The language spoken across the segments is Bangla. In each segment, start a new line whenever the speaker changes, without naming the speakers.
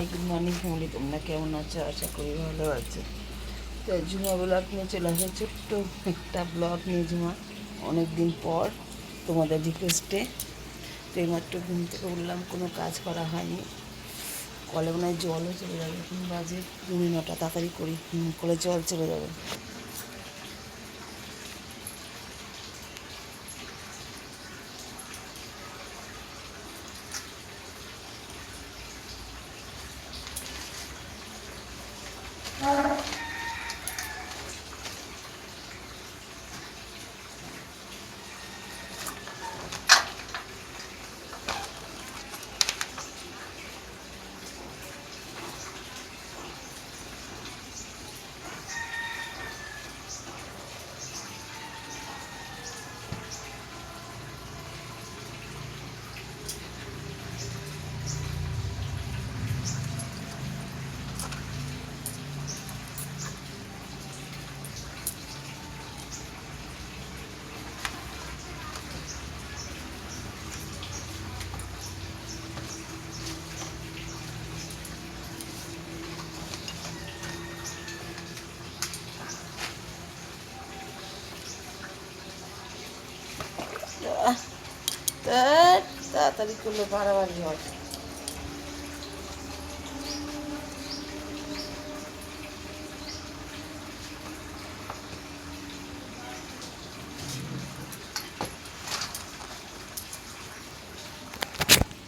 হাই গুড মর্নিং ফ্যামিলি তোমরা কেমন আছো? আশা করি ভালো আছো। তো ঝুমা ব্লগ নিয়ে চলে আসে ছোট্ট একটা ব্লগ নিয়ে ঝুমা। অনেক দিন পর তোমাদের রিকোয়েস্টে তো এইমাত্র ঘুম থেকে উঠলাম, কোনো কাজ করা হয়নি। কলে মনে হয় জলও চলে যাবে বাজে। দুই নটা, তাড়াতাড়ি করে। কলে জল চলে যাবে। Thank you. তাড়াতাড়ি করলে বাড়াবাড়ি হয়।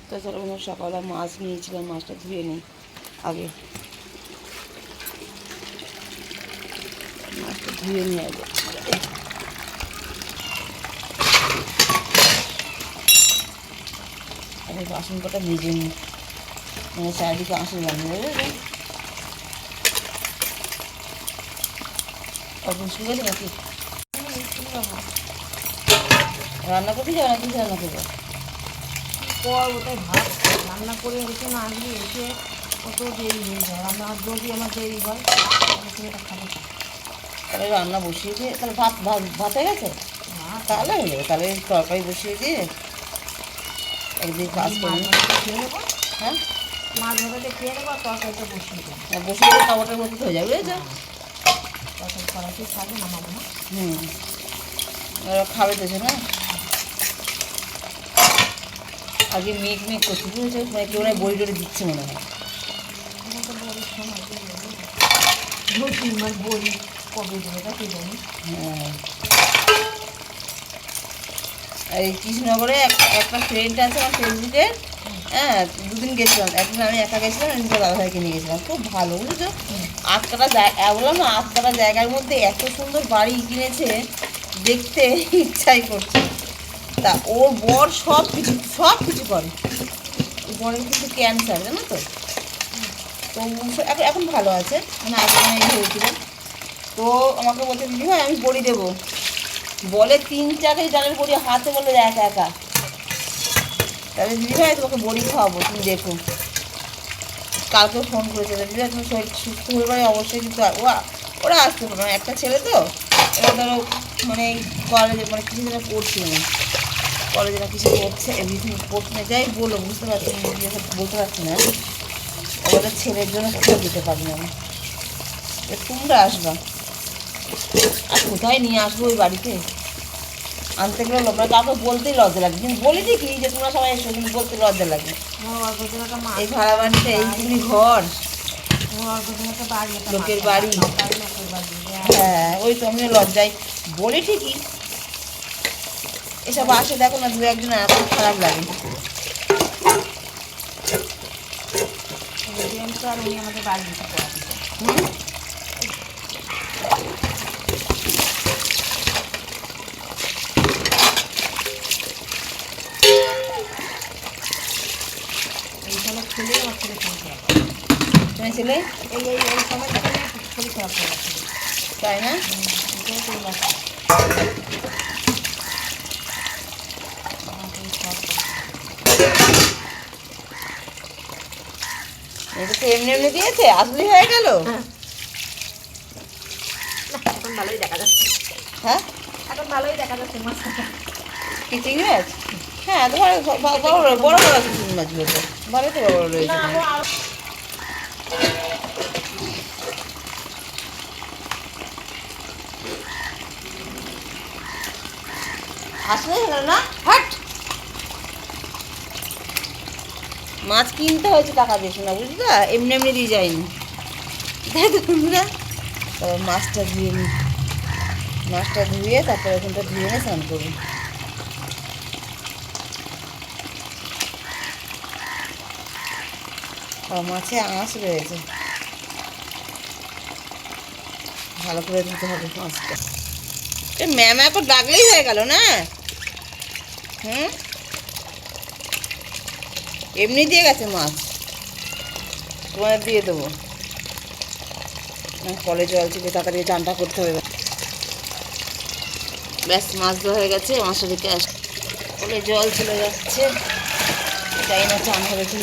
তাছাড়া কোনো সকালে মাছ নিয়েছিলাম, মাছটা ধুয়ে নিই আগে। মাছটা ধুয়ে নিয়ে আগে। আরে বাসন কটা ভেজে নিই। মানে চারিদিকে লাগে বুঝলে? অল্প শুরু গেছে নাকি? রান্না করতে যাবে না কিছু রান্না করব?
পর ওটাই ভাত। রান্না করে রেখে না আসলে এসে কত দেরি হয়ে যায়। রান্না যদি আমার দেরি হয়। তাহলে খাবে।
রান্না বসিয়ে দিয়ে তাহলে ভাত ভাত ভাত হয়ে গেছে?
না।
তাহলে হয়ে যাবে তাহলে তরকারি বসিয়ে দিয়ে একদিন কাজ করি হ্যাঁ?
মাছ ভাজাটা খেয়ে নেব তরকারিটা বসিয়ে দেবো।
আর বসিয়ে মতো হয়ে যাবে বুঝেছ
তরকারি কড়াইতে থাকবে নামাবো না।
হুম। ওরা খাবে তো না আগে মেঘ মেঘ করছে বুঝেছ? মানে কেউ না বড়ি টড়ি দিচ্ছে মনে হয়।
দু তিন মাস বড়ি কবে দেবে তা কে জানি?
হ্যাঁ। এই কৃষ্ণনগরে একটা ফ্রেন্ড আছে আমার ফেসবুকে হ্যাঁ দুদিন গেছিলাম। একদিন আমি একা গেছিলাম তো দাদাভাইকে নিয়ে গেছিলাম। খুব ভালো, বুঝেছ? আটকাটা জায়গা বললাম না, আটকাটা জায়গার মধ্যে এত সুন্দর বাড়ি কিনেছে, দেখতে ইচ্ছাই করছে তা ওর বর সব কিছু সব কিছু করে। বরের কিন্তু ক্যান্সার জানো তো? তো এখন ভালো আছে। মানে আগে মানে এই হয়েছিল। তো আমাকে বলতে দিদি ভাই আমি বড়ি দেবো। বলে তিন চারটে ডালের বড়ি হাতে বলে একা একা। তাহলে দিদি ভাই তোমাকে বড়ি খাওয়াবো, তুমি দেখো। কালকে ফোন করেছে দিদি ভাই তুমি শরীর সুস্থ হয়ে পারে অবশ্যই কিন্তু ওরা ওরা আসতে পারবে না। একটা ছেলে তো এবার ধরো মানে কলেজে মানে কিছু যেন পড়ছে না কলেজে না কিছু পড়ছে এভরিথিং পড়ছে না, যাই বলো, বুঝতে পারছি বলতে পারছি না। ওদের ছেলের জন্য কোথাও দিতে পারি না। আমি তোমরা আসবা। আর কোথায় নিয়ে আসব ওই বাড়িতে? আনতে গেলে লোকরা কাউকে বলতেই লজ্জা লাগে। কিন্তু বলি ঠিকই যে তোমরা সবাই এসো, কিন্তু বলতে লজ্জা লাগে। এই ভাড়া বাড়িতে এইগুলি ঘর। লোকের বাড়ি। হ্যাঁ ওই তো আমিও লজ্জায়। বলি ঠিকই। এসব আসে দেখো না, দু একজন এত খারাপ লাগে।
আর উনি আমাদের বাড়ি দিতে পড়াতে
হুম?
এই সময় ছেলে এই এই এই সময়টা শরীর খারাপ হয়ে
তাই না? এটা তো এমনি এমনি দিয়েছে আসলি হয়ে গেল।
হ্যাঁ। এখন ভালোই দেখা যাচ্ছে।
হ্যাঁ?
এখন ভালোই দেখা যাচ্ছে মাছটা।
কি চিংড়ি মাছ? হ্যাঁ বড় বড় বড় রয়েছে। মাছ কিনতে হয়েছে টাকা বেশি না বুঝলি এমনি এমনি দিয়ে যায়নি। তো মাছটা ধুয়ে নি। মাছটা ধুয়ে তারপরে ওখানটা ধুয়ে নিয়ে স্নান করুন মাছে আঁশ রয়েছে। ভালো করে দিতে হবে মাছটা ম্যাম এখন ডাকলেই হয়ে গেল না? হুম? এমনি দিয়ে গেছে মাছ। তোমার দিয়ে দেবো। কলে জল ছিল তাড়াতাড়ি চানটা করতে হবে। ব্যাস, মাছ ধোয়া হয়ে গেছে দিকে আস কলে জল চলে যাচ্ছে। তাই না চান হবে। কি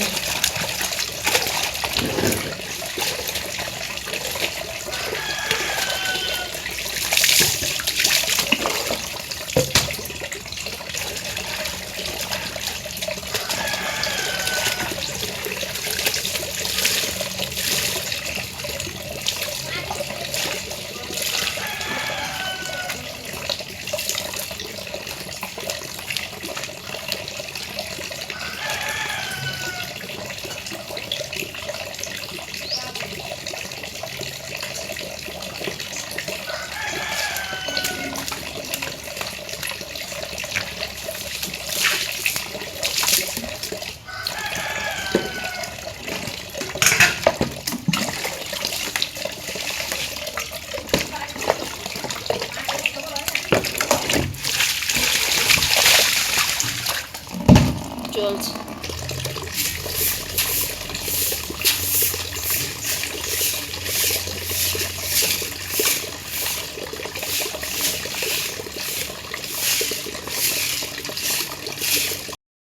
world.